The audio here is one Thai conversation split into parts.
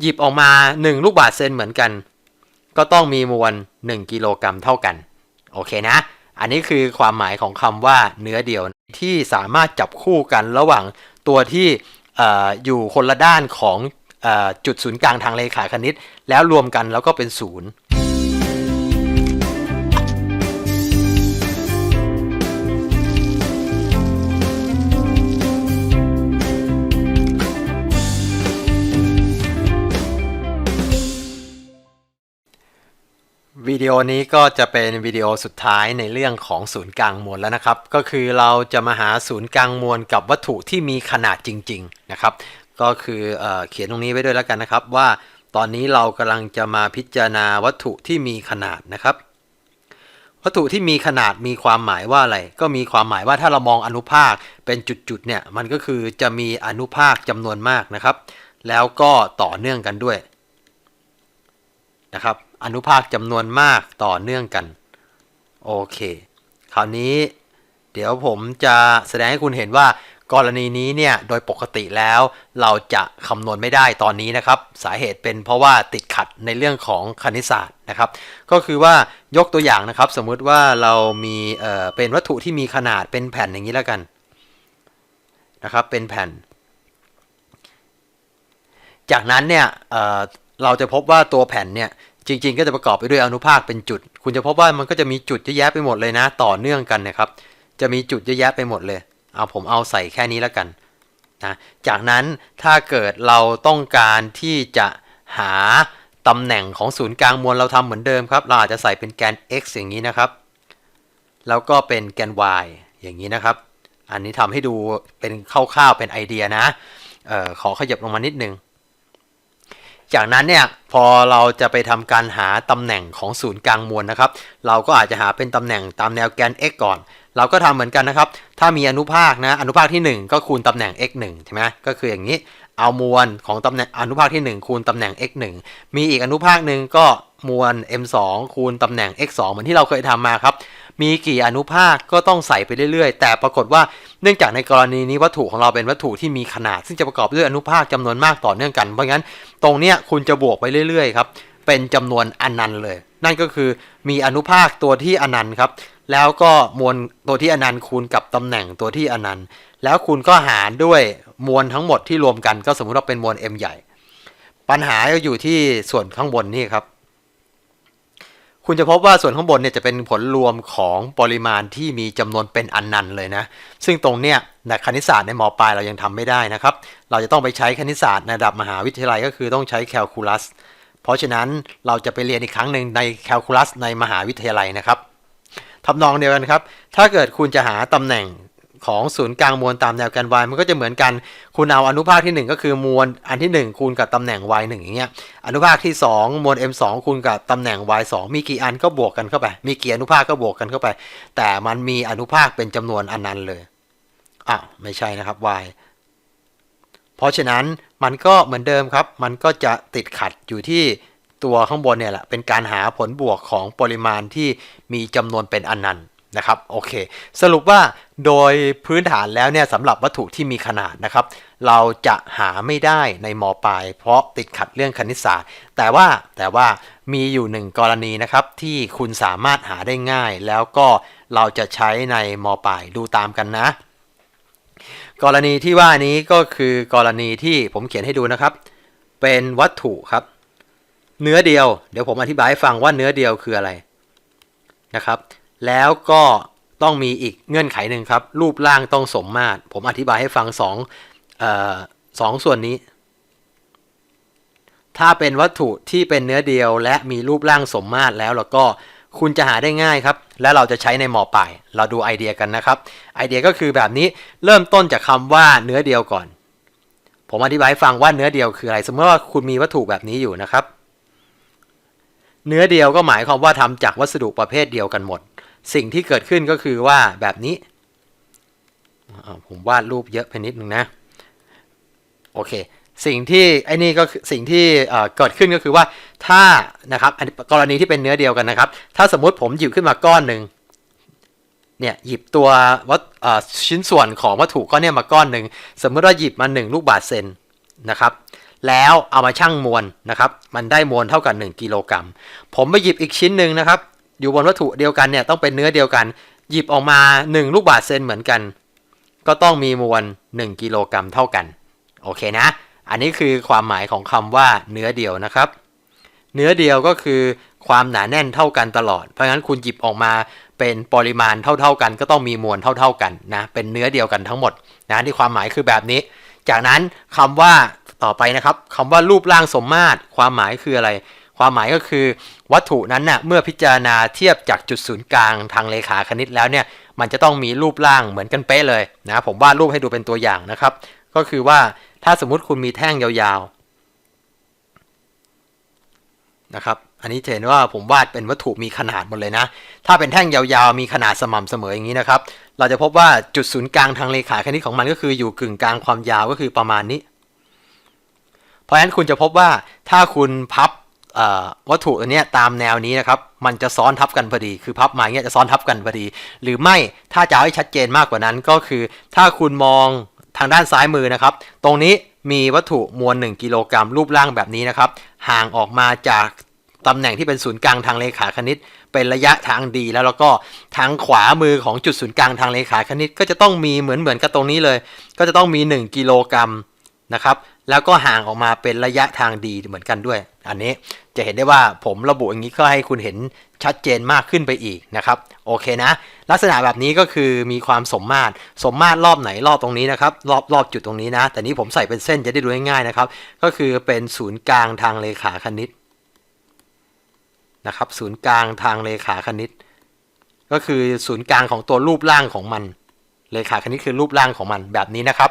หยิบออกมา 1 ลูกบาศก์เซนเหมือนกัน ก็ต้องมีมวล 1 กิโลกรัมเท่ากัน โอเคนะ อันนี้คือความหมายของคำว่าเนื้อเดียวที่สามารถจับคู่กันระหว่างตัวที่ออยู่คนละด้านของอจุดศูนย์กลางทางเลขาคณิต แล้วรวมกันแล้วก็เป็นศูนย์ วิดีโอนี้ก็จะเป็นวิดีโอสุดท้ายในเรื่องของศูนย์กลางมวลแล้วนะครับ ก็คือเราจะมาหาศูนย์กลางมวลกับวัตถุที่มีขนาดจริง ๆนะครับ ก็คือเอเขียนตรงนี้ไว้ด้วยแล้วกันนะครับ ว่าตอนนี้เรากำลังจะมาพิจารณาวัตถุที่มีขนาดนะครับ วัตถุที่มีขนาดมีความหมายว่าอะไร ก็มีความหมายว่าถ้าเรามองอนุภาคเป็นจุดๆเนี่ยมันก็คือจะมีอนุภาคจำนวนมากนะครับ แล้วก็ต่อเนื่องกันด้วยนะครับ อนุภาคจำนวนมากต่อเนื่องกัน โอเค คราวนี้เดี๋ยวผมจะแสดงให้คุณเห็นว่ากรณีนี้เนี่ยโดยปกติแล้วเราจะคำนวณไม่ได้ตอนนี้นะครับ สาเหตุเป็นเพราะว่าติดขัดในเรื่องของคณิตศาสตร์นะครับ ก็คือว่ายกตัวอย่างนะครับ สมมุติว่าเรามีเอ่อเป็นวัตถุที่มีขนาดเป็นแผ่นอย่างนี้แล้วกันนะครับเป็นแผ่น จากนั้นเนี่ยเอ่อเราจะพบว่าตัวแผ่นเนี่ย จริง ๆ ก็จะประกอบไปด้วยอนุภาคเป็นจุด คุณจะพบว่ามันก็จะมีจุดเยอะแยะไปหมดเลยนะ ต่อเนื่องกันนะครับ จะมีจุดเยอะแยะไปหมดเลย เอาผมเอาใส่แค่นี้แล้วกันนะจากนั้นถ้าเกิดเราต้องการที่จะหาตำแหน่งของศูนย์กลางมวลเราทำเหมือนเดิมครับ เราอาจจะใส่เป็นแกน x อย่างนี้นะครับ แล้วก็เป็นแกน y อย่างนี้นะครับ อันนี้ทำให้ดูเป็นคร่าวๆเป็นไอเดียนะเออขอขยับลงมานิดนึง จากนั้นเนี่ยพอเราจะไปทำการหาตำแหน่งของศูนย์กลางมวลนะครับ เราก็อาจจะหาเป็นตำแหน่งตามแนวแกน x ก่อน เราก็ทำเหมือนกันนะครับ ถ้ามีอนุภาคนะอนุภาคที่ 1 ก็คูณตำแหน่ง x 1ใช่ไหมก็คืออย่างนี้เอามวลของตำแหน่งอนุภาคที่ 1 คูณตำแหน่ง x 1มีอีกอนุภาคหนึ่งก็มวล m 2คูณตำแหน่ง x 2เหมือนที่เราเคยทำมาครับ มีกี่อนุภาคก็ต้องใส่ไปเรื่อยๆ แต่ปรากฏว่าเนื่องจากในกรณีนี้วัตถุของเราเป็นวัตถุที่มีขนาด ซึ่งจะประกอบด้วยอนุภาคจำนวนมากต่อเนื่องกันเพราะงั้นตรงเนี้ยคุณจะบวกไปเรื่อยๆครับเป็นจำนวนอนันต์เลย นั่นก็คือมีอนุภาคตัวที่อนันต์ครับแล้วก็มวลตัวที่อนันต์คูณกับตำแหน่งตัวที่อนันต์ แล้วคุณก็หารด้วยมวลทั้งหมดที่รวมกันก็สมมุติว่าเป็นมวล m ใหญ่ ปัญหาก็อยู่ที่ส่วนข้างบนนี่ครับ คุณจะพบว่าส่วนข้างบนเนี่ยจะเป็นผลรวมของปริมาณที่มีจำนวนเป็นอนันต์เลยนะ ซึ่งตรงเนี้ยในคณิตศาสตร์ในมปลายเรายังทำไม่ได้นะครับ เราจะต้องไปใช้คณิตศาสตร์ในระดับมหาวิทยาลัยก็คือต้องใช้แคลคูลัส เพราะฉะนั้นเราจะไปเรียนอีกครั้งหนึ่งในแคลคูลัสในมหาวิทยาลัยนะครับทำนองเดียวกันครับ ถ้าเกิดคุณจะหาตำแหน่ง ของศูนย์กลางมวลตามแนวแกน y มันก็จะเหมือนกัน คุณเอาอนุภาคที่ 1 ก็คือมวลอันที่ 1 คูณกับตำแหน่ง y 1อย่างเงี้ย อนุภาคที่ 2 มวล m 2คูณกับตำแหน่ง y 2มีกี่อันก็บวกกันเข้าไป มีกี่อนุภาคก็บวกกันเข้าไป แต่มันมีอนุภาคเป็นจำนวนอันนั้นเลยอะไม่ใช่นะครับ y เพราะฉะนั้นมันก็เหมือนเดิมครับ มันก็จะติดขัดอยู่ที่ตัวข้างบนเนี่ยแหละ เป็นการหาผลบวกของปริมาณที่มีจำนวนเป็นอนันต์ นะครับโอเค สรุปว่าโดยพื้นฐานแล้วเนี่ยสำหรับวัตถุที่มีขนาดนะครับ เราจะหาไม่ได้ในมปลาย เพราะติดขัดเรื่องคณิตศาสตร์ แต่ว่าแต่ว่ามีอยู่หนึ่งกรณีนะครับ ที่คุณสามารถหาได้ง่าย แล้วก็เราจะใช้ในมปลายดูตามกันนะ กรณีที่ว่านี้ก็คือกรณีที่ผมเขียนให้ดูนะครับ เป็นวัตถุครับ เนื้อเดียว เดี๋ยวผมอธิบายให้ฟังว่าเนื้อเดียวคืออะไรนะครับ แล้วก็ต้องมีอีกเงื่อนไขหนึ่งครับ รูปร่างต้องสมมาตร ผมอธิบายให้ฟังสองออสองส่วนนี้ ถ้าเป็นวัตถุที่เป็นเนื้อเดียวและมีรูปร่างสมมาตรแล้วแล้วก็คุณจะหาได้ง่ายครับ และเราจะใช้ในมอปลาย เราดูไอเดียกันนะครับ ไอเดียก็คือแบบนี้เริ่มต้นจากคำว่าเนื้อเดียวก่อน ผมอธิบายให้ฟังว่าเนื้อเดียวคืออะไร สมมติว่าคุณมีวัตถุแบบนี้อยู่นะครับ เนื้อเดียวก็หมายความว่าทำจากวัสดุประเภทเดียวกันหมด สิ่งที่เกิดขึ้นก็คือว่าแบบนี้ ผมวาดรูปเยอะไปนิดนึงนะ โอเค สิ่งที่ไอ้นี่ก็สิ่งที่เกิดขึ้นก็คือว่าถ้านะครับกรณีที่เป็นเนื้อเดียวกันนะครับ ถ้าสมมุติผมหยิบขึ้นมาก้อนหนึ่งเนี่ยหยิบตัววัตชิ้นส่วนของวัตถุก้อนเนี้มาก้อนหนึ่งสมมติว่าหยิบมา 1 ลูกบาศก์เซนนะครับ แล้วเอามาชั่งมวลนะครับ มันได้มวลเท่ากับ 1 กิโลกรัมผมไปหยิบอีกชิ้นหนึ่งนะครับ อยู่บนวัตถุเดียวกันเนี่ยต้องเป็นเนื้อเดียวกัน หยิบออกมา 1 ลูกบาศก์เซนเหมือนกัน ก็ต้องมีมวล 1 กิโลกรัมเท่ากัน โอเคนะ อันนี้คือความหมายของคำว่าเนื้อเดียวนะครับ เนื้อเดียวก็คือความหนาแน่นเท่ากันตลอด เพราะฉะนั้นคุณหยิบออกมาเป็นปริมาณเท่าๆกัน ก็ต้องมีมวลเท่าๆกันนะเป็นเนื้อเดียวกันทั้งหมดนะที่ความหมายคือแบบนี้ จากนั้นคำว่าต่อไปนะครับคำว่ารูปร่างสมมาตรความหมายคืออะไร ความหมายก็คือ วัตถุนั้นน่ะเมื่อพิจารณาเทียบจากจุดศูนย์กลางทางเลขาคณิตแล้วเนี่ยมันจะต้องมีรูปร่างเหมือนกันเป๊ะเลยนะผมวาดรูปให้ดูเป็นตัวอย่างนะครับ ก็คือว่าถ้าสมมุติคุณมีแท่งยาวๆนะครับอันนี้เห็นว่าผมวาดเป็นวัตถุมีขนาดหมดเลยนะ ถ้าเป็นแท่งยาวๆมีขนาดสม่ำเสมออย่างนี้นะครับ เราจะพบว่าจุดศูนย์กลางทางเลขาคณิตของมันก็คืออยู่กึ่งกลางความยาวก็คือประมาณนี้ เพราะฉะนั้นคุณจะพบว่าถ้าคุณพับ วัตถุอันนี้ตามแนวนี้นะครับมันจะซ้อนทับกันพอดี คือพับมาอย่างเงี้ยจะซ้อนทับกันพอดี หรือไม่ถ้าจะให้ชัดเจนมากกว่านั้นก็คือ ถ้าคุณมองทางด้านซ้ายมือนะครับ ตรงนี้มีวัตถุมวล 1 กิโลกรัมรูปร่างแบบนี้นะครับ ห่างออกมาจากตำแหน่งที่เป็นศูนย์กลางทางเลขาคณิต เป็นระยะทางดีแล้วแล้วก็ทางขวามือของจุดศูนย์กลางทางเลขาคณิต ก็จะต้องมีเหมือนเหมือนกับตรงนี้เลย ก็จะต้องมี 1 กิโลกรัมนะครับ แล้วก็ห่างออกมาเป็นระยะทางดีเหมือนกันด้วย อันนี้จะเห็นได้ว่าผมระบุอย่างนี้ก็ให้คุณเห็นชัดเจนมากขึ้นไปอีกนะครับ โอเคนะ ลักษณะแบบนี้ก็คือมีความสมมาตรสมมาตรรอบไหนรอบตรงนี้นะครับ รอบรอบจุดตรงนี้นะ แต่นี้ผมใส่เป็นเส้นจะได้ดูง่ายๆนะครับ ก็คือเป็นศูนย์กลางทางเลขาคณิตนะครับ ศูนย์กลางทางเลขาคณิต ก็คือศูนย์กลางของตัวรูปร่างของมัน เลขาคณิตคือรูปร่างของมันแบบนี้นะครับ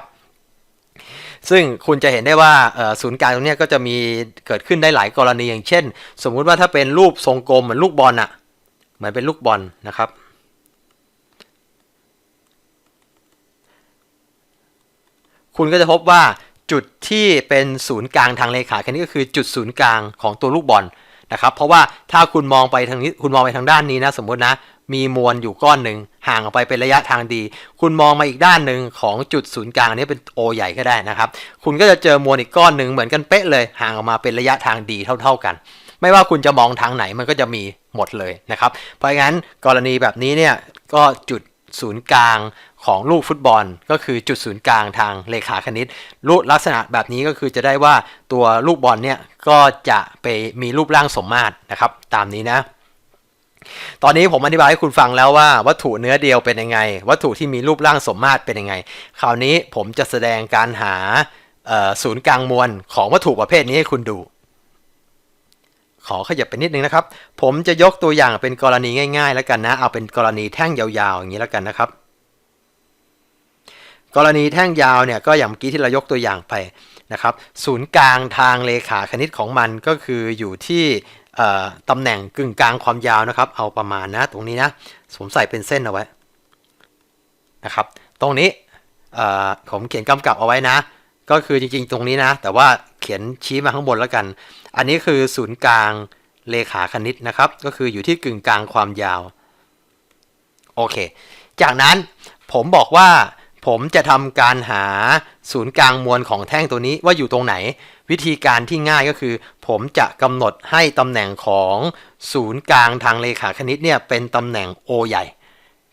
ซึ่งคุณจะเห็นได้ว่าศูนย์กลางตรงนี้ก็จะมีเกิดขึ้นได้หลายกรณีอย่างเช่น สมมุติว่าถ้าเป็นรูปทรงกลมเหมือนลูกบอลอะเหมือนเป็นลูกบอลนะครับคุณก็จะพบว่าจุดที่เป็นศูนย์กลางทางเลขาคณิตก็คือจุดศูนย์กลางของตัวลูกบอลนะครับ เพราะว่าถ้าคุณมองไปทางนี้คุณมองไปทางด้านนี้นะสมมตินะ มีมวลอยู่ก้อนหนึ่งห่างออกไปเป็นระยะทางดี คุณมองมาอีกด้านหนึ่งของจุดศูนย์กลางอันนี้เป็นโอใหญ่ก็ได้นะครับ คุณก็จะเจอมวลอีกก้อนหนึ่งเหมือนกันเป๊ะเลย ห่างออกมาเป็นระยะทางดีเท่า ๆกัน ไม่ว่าคุณจะมองทางไหนมันก็จะมีหมดเลยนะครับ เพราะงั้นกรณีแบบนี้เนี่ยก็จุดศูนย์กลางของลูกฟุตบอล ก็คือจุดศูนย์กลางทางเลขาคณิตรูปลักษณะแบบนี้ก็คือจะได้ว่าตัวลูกบอลเนี่ยก็จะไปมีรูปร่างสมมาตรนะครับ ตามนี้นะ ตอนนี้ผมอธิบายให้คุณฟังแล้วว่าวัตถุเนื้อเดียวเป็นยังไง วัตถุที่มีรูปร่างสมมาตรเป็นยังไง คราวนี้ผมจะแสดงการหาศูนย์กลางมวลของวัตถุประเภทนี้ให้คุณดู ขอขยับไปนิดนึงนะครับ ผมจะยกตัวอย่างเป็นกรณีง่าย ๆ แล้วกันนะ เอาเป็นกรณีแท่งยาวๆอย่างนี้แล้วกันนะครับ กรณีแท่งยาวเนี่ยก็อย่างเมื่อกี้ที่เรายกตัวอย่างไปนะครับ ศูนย์กลางทางเลขาคณิตของมันก็คืออยู่ที่ ตำแหน่งกึ่งกลางความยาวนะครับ เอาประมาณนะตรงนี้นะผมใส่เป็นเส้นเอาไว้นะครับ ตรงนี้ผมเขียนกำกับเอาไว้นะ ก็คือจริงๆตรงนี้นะ แต่ว่าเขียนชี้มาข้างบนแล้วกัน อันนี้คือศูนย์กลางเลขาคณิตนะครับ ก็คืออยู่ที่กึ่งกลางความยาว โอเค จากนั้นผมบอกว่า ผมจะทำการหาศูนย์กลางมวลของแท่งตัวนี้ว่าอยู่ตรงไหน วิธีการที่ง่ายก็คือ ผมจะกำหนดให้ตำแหน่งของศูนย์กลางทางเลขาคณิตเนี่ยเป็นตำแหน่ง O ใหญ่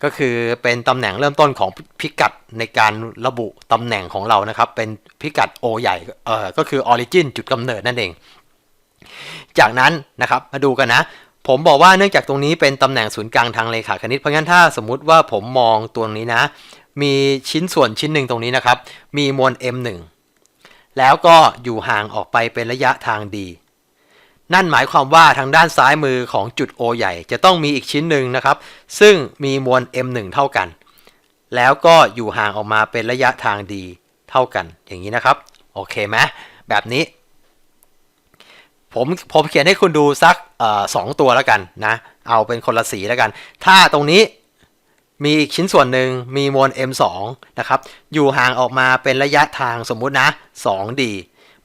ก็คือเป็นตำแหน่งเริ่มต้นของพิกัดในการระบุตำแหน่งของเรานะครับ เป็นพิกัด O ใหญ่เอ่อก็คือ origin จุดกำเนิดนั่นเอง จากนั้นนะครับมาดูกันนะผมบอกว่าเนื่องจากตรงนี้เป็นตำแหน่งศูนย์กลางทางเลขาคณิต เพราะงั้นถ้าสมมุติว่าผมมองตัวนี้นะ มีชิ้นส่วนชิ้นหนึ่งตรงนี้นะครับ มีมวล m1 แล้วก็อยู่ห่างออกไปเป็นระยะทางดี นั่นหมายความว่าทางด้านซ้ายมือของจุด O ใหญ่จะต้องมีอีกชิ้นหนึ่งนะครับ ซึ่งมีมวล m1 เท่ากัน แล้วก็อยู่ห่างออกมาเป็นระยะทางดีเท่ากัน อย่างนี้นะครับ โอเคไหมแบบนี้ ผมผมเขียนให้คุณดูสักออสองตัวแล้วกันนะ เอาเป็นคนละสีแล้วกัน ถ้าตรงนี้ มีอีกชิ้นส่วนหนึ่งมีมวล m2 นะครับ อยู่ห่างออกมาเป็นระยะทางสมมุตินะ 2d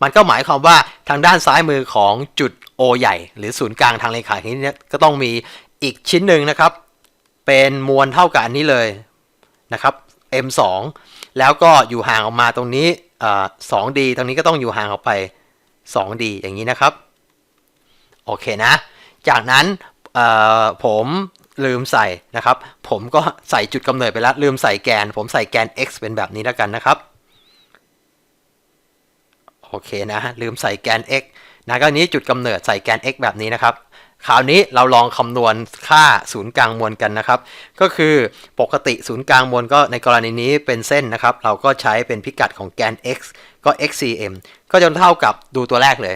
มันก็หมายความว่าทางด้านซ้ายมือของจุด O ใหญ่ หรือศูนย์กลางทางเลขาคณิตเนี่ยก็ต้องมีอีกชิ้นหนึ่งนะครับ เป็นมวลเท่ากับอันนี้เลยนะครับ m2 แล้วก็อยู่ห่างออกมาตรงนี้ 2d ตรงนี้ก็ต้องอยู่ห่างออกไป 2D อย่างนี้นะครับ โอเคนะ จากนั้นผม ลืมใส่นะครับ ผมก็ใส่จุดกำเนิดไปแล้ว ลืมใส่แกน ผมใส่แกน x เป็นแบบนี้แล้วกันนะครับ โอเคนะ ลืมใส่แกน x นะก็นี้จุดกำเนิดใส่แกน x แบบนี้นะครับคราวนี้เราลองคำนวณค่าศูนย์กลางมวลกันนะครับ ก็คือปกติศูนย์กลางมวลก็ในกรณีนี้เป็นเส้นนะครับ เราก็ใช้เป็นพิกัดของแกน x ก็ xcm ก็จะเท่ากับดูตัวแรกเลย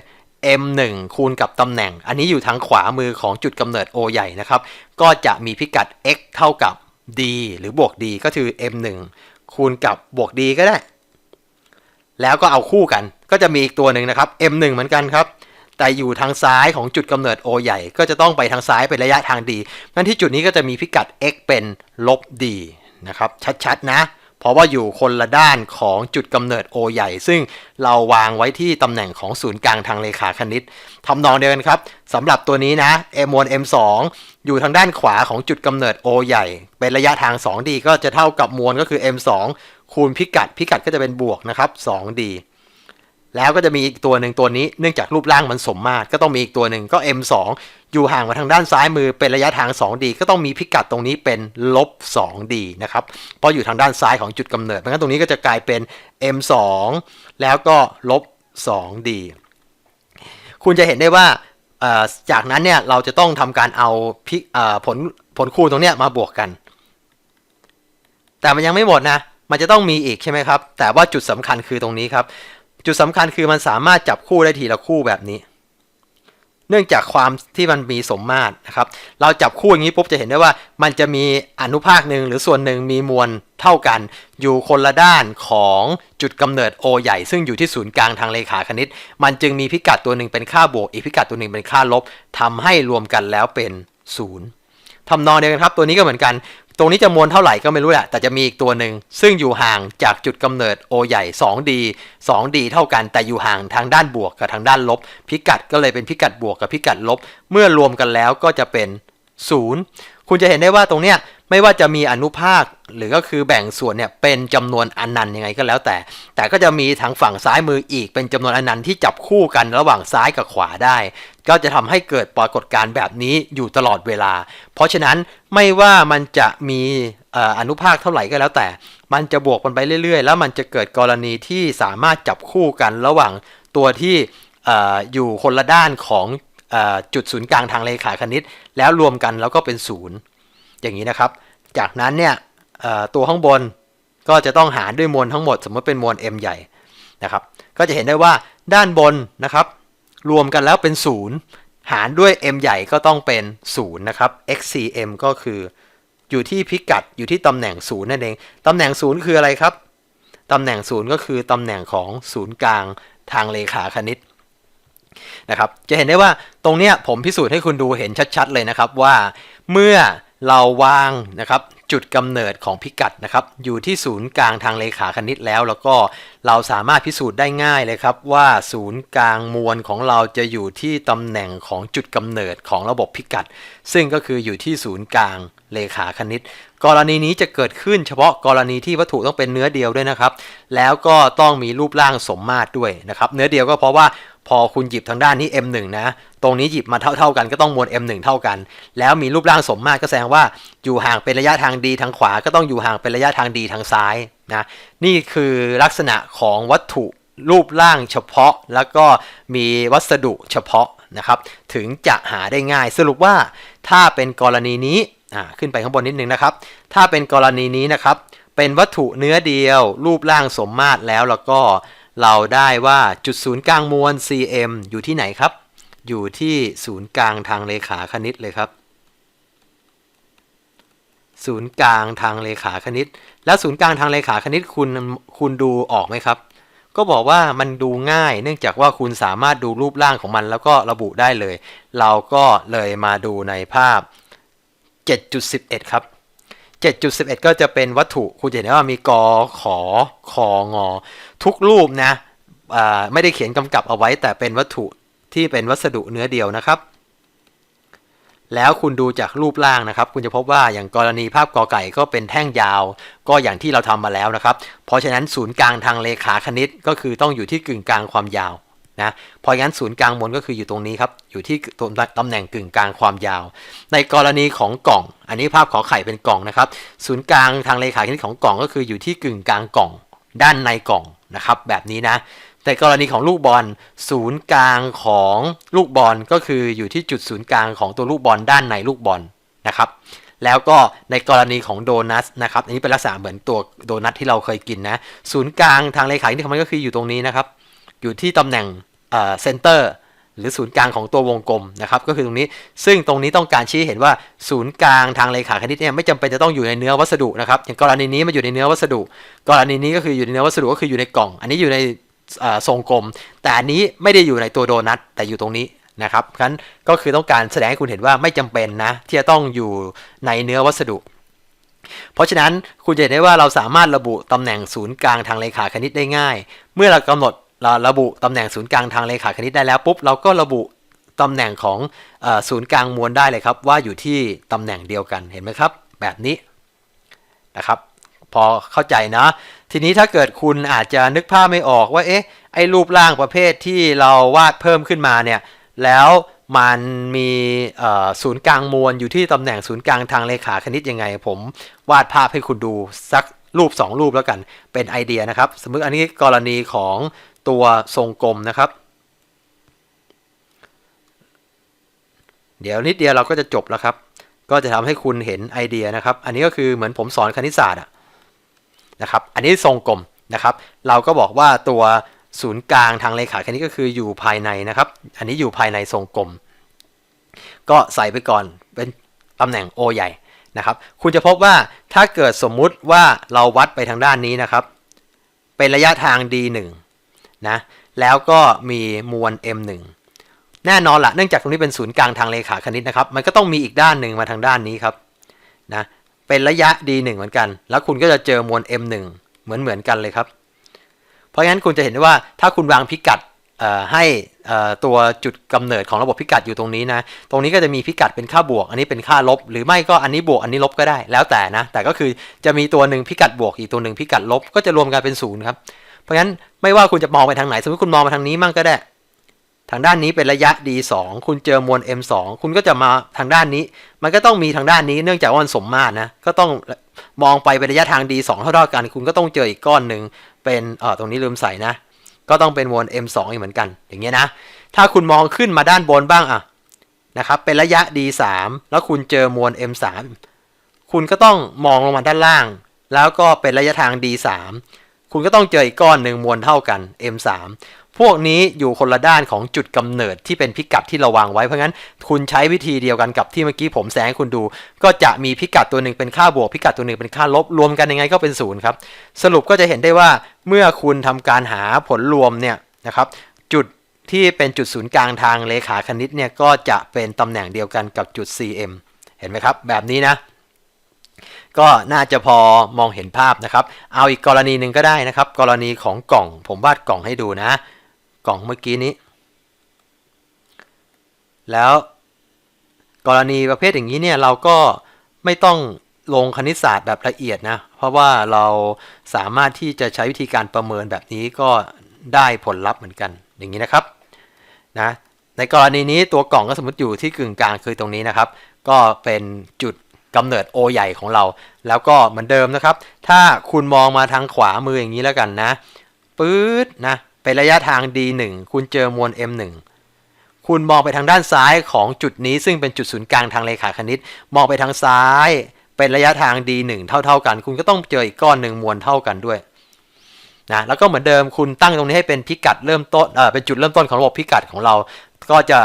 m1 คูณกับตำแหน่ง อันนี้อยู่ทางขวามือของจุดกำเนิด O ใหญ่นะครับ ก็จะมีพิกัด x เท่ากับ d หรือบวก d ก็คือ m1 คูณกับบวก d ก็ได้ แล้วก็เอาคู่กัน ก็จะมีอีกตัวหนึ่งนะครับ m1 เหมือนกันครับ แต่อยู่ทางซ้ายของจุดกำเนิด O ใหญ่ ก็จะต้องไปทางซ้ายเป็นระยะทาง d งั้นที่จุดนี้ก็จะมีพิกัด x เป็นลบ d นะครับ ชัดๆนะ เพราะว่าอยู่คนละด้านของจุดกำเนิดโอใหญ่ ซึ่งเราวางไว้ที่ตำแหน่งของศูนย์กลางทางเลขาคณิตทำนองเดียวกันครับสำหรับตัวนี้นะ m1 m2 อยู่ทางด้านขวาของจุดกำเนิดโอใหญ่ เป็นระยะทาง 2d ก็จะเท่ากับมวลก็คือ m2 คูณพิกัด พิกัดก็จะเป็นบวกนะครับ 2d แล้วก็จะมีอีกตัวหนึ่งตัวนี้เนื่องจากรูปร่างมันสมมาตรก็ต้องมีอีกตัวหนึ่งก็ m2 อยู่ห่างมาทางด้านซ้ายมือเป็นระยะทาง 2d ก็ต้องมีพิกัดตรงนี้เป็นลบ 2d นะครับเพราะอยู่ทางด้านซ้ายของจุดกำเนิดเพราะงั้นตรงนี้ก็จะกลายเป็น m2 แล้วก็ลบ 2d คุณจะเห็นได้ว่าจากนั้นเนี่ยเราจะต้องทำการเอาผลผลคูณตรงเนี้ยมาบวกกัน แต่มันยังไม่หมดนะ มันจะต้องมีอีกใช่ไหมครับ แต่ว่าจุดสำคัญคือตรงนี้ครับ จุดสำคัญคือมันสามารถจับคู่ได้ทีละคู่แบบนี้ เนื่องจากความที่มันมีสมมาตรนะครับ เราจับคู่อย่างนี้ปุ๊บจะเห็นได้ว่า มันจะมีอนุภาคหนึ่งหรือส่วนหนึ่งมีมวลเท่ากัน อยู่คนละด้านของจุดกำเนิด O ใหญ่ ซึ่งอยู่ที่ศูนย์กลางทางเลขาคณิต มันจึงมีพิกัดตัวหนึ่งเป็นค่าบวก อีกพิกัดตัวหนึ่งเป็นค่าลบทำให้รวมกันแล้วเป็นศูนย์ทำนองเดียวกันครับ ตัวนี้ก็เหมือนกัน ตรงนี้จะมวลเท่าไหร่ก็ไม่รู้แหละ แต่จะมีอีกตัวหนึ่ง ซึ่งอยู่ห่างจากจุดกำเนิด O ใหญ่ 2D 2D เท่ากันแต่อยู่ห่างทางด้านบวกกับทางด้านลบ พิกัดก็เลยเป็นพิกัดบวกกับพิกัดลบ เมื่อรวมกันแล้วก็จะเป็น 0 คุณจะเห็นได้ว่าตรงเนี้ยไม่ว่าจะมีอนุภาค หรือก็คือแบ่งส่วนเนี่ยเป็นจำนวนอนันต์ยังไงก็แล้วแต่ แต่ก็จะมีทางฝั่งซ้ายมืออีกเป็นจำนวนอนันต์ที่จับคู่กันระหว่างซ้ายกับขวาได้ ก็จะทำให้เกิดปรากฏการณ์แบบนี้อยู่ตลอดเวลา เพราะฉะนั้นไม่ว่ามันจะมีอนุภาคเท่าไหร่ก็แล้วแต่ มันจะบวกมันไปเรื่อย ๆ แล้วมันจะเกิดกรณีที่สามารถจับคู่กันระหว่างตัวที่ออยู่คนละด้านของอจุดศูนย์กลางทางเลขาคณิต แล้วรวมกันแล้วก็เป็นศูนย์อย่างนี้นะครับ จากนั้นเนี่ย ตัวข้างบนก็จะต้องหารด้วยมวลทั้งหมด สมมติเป็นมวล m ใหญ่นะครับ ก็จะเห็นได้ว่าด้านบนนะครับ รวมกันแล้วเป็น 0 หารด้วย m ใหญ่ก็ต้องเป็น0นะครับ xcm ก็คืออยู่ที่พิกัดอยู่ที่ตำแหน่ง 0 นั่นเอง ตำแหน่ง 0 คืออะไรครับ ตำแหน่ง 0 ก็คือตำแหน่งของศูนย์กลางทางเลขาคณิตนะครับ จะเห็นได้ว่าตรงเนี้ยผมพิสูจน์ให้คุณดูเห็นชัดๆเลยนะครับว่าเมื่อเราวางนะครับ จุดกำเนิดของพิกัดนะครับอยู่ที่ศูนย์กลางทางเลขาคณิตแล้ว แล้วก็เราสามารถพิสูจน์ได้ง่ายเลยครับว่าศูนย์กลางมวลของเราจะอยู่ที่ตำแหน่งของจุดกำเนิดของระบบพิกัด ซึ่งก็คืออยู่ที่ศูนย์กลางเลขาคณิต กรณีนี้จะเกิดขึ้นเฉพาะกรณีที่วัตถุต้องเป็นเนื้อเดียวด้วยนะครับ แล้วก็ต้องมีรูปร่างสมมาตรด้วยนะครับเนื้อเดียวก็เพราะว่า พอคุณหยิบทางด้านนี้ M1 นะ ตรงนี้หยิบมาเท่าๆกันก็ต้องมวล M1 เท่ากัน แล้วมีรูปร่างสมมาตรก็แสดงว่าอยู่ห่างเป็นระยะทางดีทางขวา ก็ต้องอยู่ห่างเป็นระยะทางดีทางซ้ายนะ นี่คือลักษณะของวัตถุรูปร่างเฉพาะ แล้วก็มีวัสดุเฉพาะนะครับ ถึงจะหาได้ง่าย สรุปว่าถ้าเป็นกรณีนี้ ขึ้นไปข้างบนนิดนึงนะครับ ถ้าเป็นกรณีนี้นะครับ เป็นวัตถุเนื้อเดียว รูปร่างสมมาตรแล้วแล้วก็ เราได้ว่าจุดศูนย์กลางมวล cm อยู่ที่ไหนครับ อยู่ที่ศูนย์กลางทางเลขาคณิตเลยครับ ศูนย์กลางทางเลขาคณิต แล้วศูนย์กลางทางเลขาคณิตคุณคุณดูออกไหมครับ ก็บอกว่ามันดูง่าย เนื่องจากว่าคุณสามารถดูรูปร่างของมันแล้วก็ระบุได้เลย เราก็เลยมาดูในภาพ 7.11 ครับ 7.11 ก็จะเป็นวัตถุคุณจะเห็นว่ามีกอขอคองอ ทุกรูปนะไม่ได้เขียนกำกับเอาไว้ แต่เป็นวัตถุที่เป็นวัสดุเนื้อเดียวนะครับ แล้วคุณดูจากรูปร่างนะครับ คุณจะพบว่าอย่างกรณีภาพกอไก่ก็เป็นแท่งยาว ก็อย่างที่เราทำมาแล้วนะครับ เพราะฉะนั้นศูนย์กลางทางเลขาคณิตก็คือต้องอยู่ที่กึ่งกลางความยาว นะเพราะงั้นศูนย์กลางมวลก็คืออยู่ตรงนี้ครับ อยู่ที่ตัวตำแหน่งกึ่งกลางความยาว ในกรณีของกล่อง อันนี้ภาพขอไข่เป็นกล่องนะครับ ศูนย์กลางทางเลขาคณิตของกล่องก็คืออยู่ที่กึ่งกลางกล่อง ด้านในกล่องนะครับ แบบนี้นะ แต่กรณีของลูกบอล ศูนย์กลางของลูกบอลก็คืออยู่ที่จุดศูนย์กลางของตัวลูกบอลด้านในลูกบอลนะครับ แล้วก็ในกรณีของโดนัทนะครับ อันนี้เป็นลักษณะเหมือนตัวโดนัทที่เราเคยกินนะ ศูนย์กลางทางเลขาคณิตของมันก็คืออยู่ตรงนี้นะครับ อยู่ที่ตำแหน่งเซนเตอร์หรือศูนย์กลางของตัววงกลมนะครับก็คือตรงนี้ซึ่งตรงนี้ต้องการชี้เห็นว่าศูนย์กลางทางเลขาคณิตเนี่ยไม่จำเป็นจะต้องอยู่ในเนื้อวัสดุนะครับอย่างกรณีนี้มันอยู่ในเนื้อวัสดุ กรณีนี้ก็คืออยู่ในเนื้อวัสดุก็คืออยู่ในกล่อง อันนี้อยู่ในทรงกลม แต่อันนี้ไม่ได้อยู่ในตัวโดนัทแต่อยู่ตรงนี้นะครับฉะนั้นก็คือต้องการแสดงให้คุณเห็นว่าไม่จำเป็นนะที่จะต้องอยู่ในเนื้อวัสดุ เพราะฉะนั้นคุณจะเห็นได้ว่าเราสามารถระบุตำแหน่งศูนย์กลางทางเลขาคณิตได้ง่าย เมื่อเรากำหนด เราระบุตำแหน่งศูนย์กลางทางเลขาคณิตได้แล้วปุ๊บเราก็ระบุตำแหน่งของศูนย์กลางมวลได้เลยครับ ว่าอยู่ที่ตำแหน่งเดียวกันเห็นไหมครับ แบบนี้นะครับ พอเข้าใจนะ ทีนี้ถ้าเกิดคุณอาจจะนึกภาพไม่ออกว่าเอ๊ะไอ้รูปร่างประเภทที่เราวาดเพิ่มขึ้นมาเนี่ยแล้วมันมีศูนย์กลางมวลอยู่ที่ตำแหน่งศูนย์กลางทางเลขาคณิตยังไง ผมวาดภาพให้คุณดูสักรูป 2 รูปแล้วกันเป็นไอเดียนะครับ สมมติอันนี้กรณีของ ตัวทรงกลมนะครับ เดี๋ยวนิดเดียวเราก็จะจบแล้วครับ ก็จะทำให้คุณเห็นไอเดียนะครับ อันนี้ก็คือเหมือนผมสอนคณิตศาสตร์นะครับ อันนี้ทรงกลมนะครับ เราก็บอกว่าตัวศูนย์กลางทางเลขาคณิตก็คืออยู่ภายในนะครับ อันนี้อยู่ภายในทรงกลม ก็ใส่ไปก่อนเป็นตำแหน่ง O ใหญ่นะครับ คุณจะพบว่าถ้าเกิดสมมุติว่าเราวัดไปทางด้านนี้นะครับ เป็นระยะทาง d1 นะแล้วก็มีมวล m1 แน่นอนละเนื่องจากตรงนี้เป็นศูนย์กลางทางเลขาคณิตนะครับ มันก็ต้องมีอีกด้านหนึ่งมาทางด้านนี้ครับนะเป็นระยะ d1 เหมือนกัน แล้วคุณก็จะเจอมวล m1 เหมือนเหมือนกันเลยครับ เพราะงั้นคุณจะเห็นได้ว่าถ้าคุณวางพิกัดให้ตัวจุดกำเนิดของระบบพิกัดอยู่ตรงนี้นะ ตรงนี้ก็จะมีพิกัดเป็นค่าบวก อันนี้เป็นค่าลบ หรือไม่ก็อันนี้บวกอันนี้ลบก็ได้ แล้วแต่นะ แต่ก็คือจะมีตัวหนึ่งพิกัดบวกอีกตัวหนึ่งพิกัดลบ ก็จะรวมกันเป็นศูนย์ครับ เพราะงั้นไม่ว่าคุณจะมองไปทางไหน สมมติคุณมองมาทางนี้มั่งก็ได้ ทางด้านนี้เป็นระยะ d2 คุณเจอมวล m2 คุณก็จะมาทางด้านนี้ มันก็ต้องมีทางด้านนี้ เนื่องจากว่ามันสมมาตรนะ ก็ต้องมองไปเป็นระยะทาง d2 เท่าๆกัน คุณก็ต้องเจออีกก้อนหนึ่งเป็นเออตรงนี้ลืมใส่นะ ก็ต้องเป็นมวล m2 อีกเหมือนกัน อย่างเงี้ยนะ ถ้าคุณมองขึ้นมาด้านบนบ้างอะนะครับ เป็นระยะ d3 แล้วคุณเจอมวล m3 คุณก็ต้องมองลงมาด้านล่าง แล้วก็เป็นระยะทาง d3 คุณก็ต้องเจออีกก้อนหนึ่งมวลเท่ากัน m3 พวกนี้อยู่คนละด้านของจุดกำเนิดที่เป็นพิกัดที่เราวางไว้ เพราะงั้นคุณใช้วิธีเดียวกันกับที่เมื่อกี้ผมแสงคุณดู ก็จะมีพิกัดตัวหนึ่งเป็นค่าบวก พิกัดตัวหนึ่งเป็นค่าลบ รวมกันยังไงก็เป็นศูนย์ครับ สรุปก็จะเห็นได้ว่าเมื่อคุณทำการหาผลรวมเนี่ยนะครับ จุดที่เป็นจุดศูนย์กลางทางเลขาคณิตเนี่ยก็จะเป็นตำแหน่งเดียวกันกับจุด CM เห็นไหมครับ แบบนี้นะ ก็น่าจะพอมองเห็นภาพนะครับ เอาอีกกรณีหนึ่งก็ได้นะครับ กรณีของกล่อง ผมวาดกล่องให้ดูนะ กล่องเมื่อกี้นี้ แล้วกรณีประเภทอย่างนี้เนี่ยเราก็ไม่ต้องลงคณิตศาสตร์แบบละเอียดนะ เพราะว่าเราสามารถที่จะใช้วิธีการประเมินแบบนี้ก็ได้ผลลัพธ์เหมือนกัน อย่างนี้นะครับนะในกรณีนี้ตัวกล่องก็สมมติอยู่ที่กึ่งกลางคือตรงนี้นะครับ ก็เป็นจุด กำเนิด O ใหญ่ของเรา แล้วก็เหมือนเดิมนะครับ ถ้าคุณมองมาทางขวามืออย่างนี้แล้วกันนะปื๊ดนะเป็นระยะทาง d1 คุณเจอมวล m1 คุณมองไปทางด้านซ้ายของจุดนี้ ซึ่งเป็นจุดศูนย์กลางทางเลขาคณิต มองไปทางซ้าย เป็นระยะทาง d1 เท่า ๆกัน คุณก็ต้องเจออีกก้อนหนึ่งมวลเท่ากันด้วยนะแล้วก็เหมือนเดิมคุณตั้งตรงนี้ให้เป็นพิกัดเริ่มต้นเออเป็นจุดเริ่มต้นของระบบพิกัดของเรา ก็จะ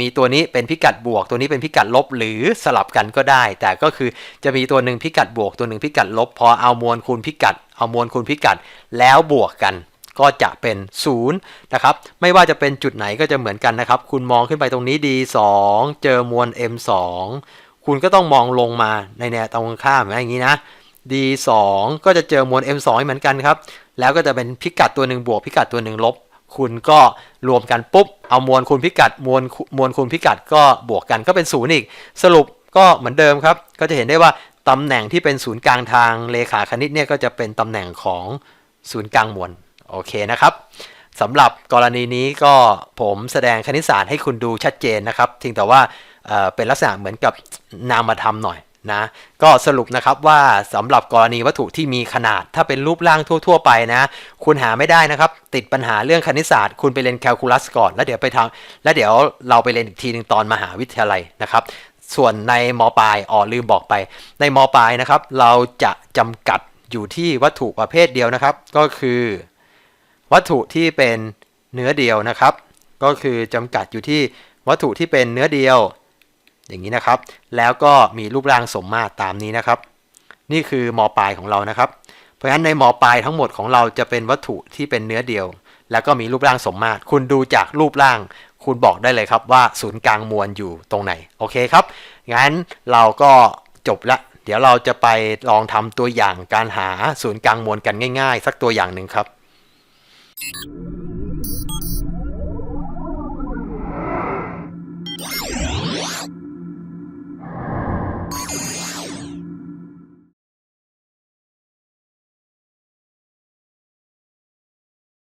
มีตัวนี้เป็นพิกัดบวก ตัวนี้เป็นพิกัดลบหรือสลับกันก็ได้ แต่ก็คือจะมีตัวหนึ่งพิกัดบวก ตัวหนึ่งพิกัดลบ พอเอามวลคูณพิกัด เอามวลคูณพิกัดแล้วบวกกัน ก็จะเป็น0นะครับไม่ว่าจะเป็นจุดไหนก็จะเหมือนกันนะครับ คุณมองขึ้นไปตรงนี้ d2 เจอมวล m2 คุณก็ต้องมองลงมาในแนวตรงข้ามอย่างนี้นะ d2 ก็จะเจอมวล m2 เหมือนกันครับแล้วก็จะเป็นพิกัดตัวหนึ่งบวก พิกัดตัวหนึ่งลบ คุณก็รวมกันปุ๊บ เอามวลคูณพิกัดมวลมวลคูณพิกัดก็บวกกันก็เป็นศูนย์อีก สรุปก็เหมือนเดิมครับ ก็จะเห็นได้ว่าตำแหน่งที่เป็นศูนย์กลางทางเลขาคณิตเนี่ยก็จะเป็นตำแหน่งของศูนย์กลางมวลโอเคนะครับสำหรับกรณีนี้ก็ผมแสดงคณิตศาสตร์ให้คุณดูชัดเจนนะครับเพียงแต่ว่าเเป็นลักษณะเหมือนกับนามธรรมหน่อย นะก็สรุปนะครับว่าสำหรับกรณีวัตถุที่มีขนาด ถ้าเป็นรูปร่างทั่ว ๆ ไปนะ คุณหาไม่ได้นะครับ ติดปัญหาเรื่องคณิตศาสตร์ คุณไปเรียนแคลคูลัสก่อน แล้วเดี๋ยวไปทางแล้วเดี๋ยวเราไปเรียนอีกทีหนึ่งตอนมหาวิทยาลัยนะครับ ส่วนในมปลายอ๋อลืมบอกไป ในมปลายนะครับ เราจะจำกัดอยู่ที่วัตถุประเภทเดียวนะครับ ก็คือ วัตถุที่เป็นเนื้อเดียวนะครับ ก็คือจำกัดอยู่ที่วัตถุที่เป็นเนื้อเดียว อย่างนี้นะครับ แล้วก็มีรูปร่างสมมาตรตามนี้นะครับ นี่คือมอปลายของเรานะครับ เพราะฉะนั้นในมอปลายทั้งหมดของเราจะเป็นวัตถุที่เป็นเนื้อเดียว แล้วก็มีรูปร่างสมมาตร คุณดูจากรูปร่าง คุณบอกได้เลยครับว่าศูนย์กลางมวลอยู่ตรงไหน โอเคครับ งั้นเราก็จบละ เดี๋ยวเราจะไปลองทำตัวอย่างการหาศูนย์กลางมวลกันง่าย ๆ สักตัวอย่างหนึ่งครับ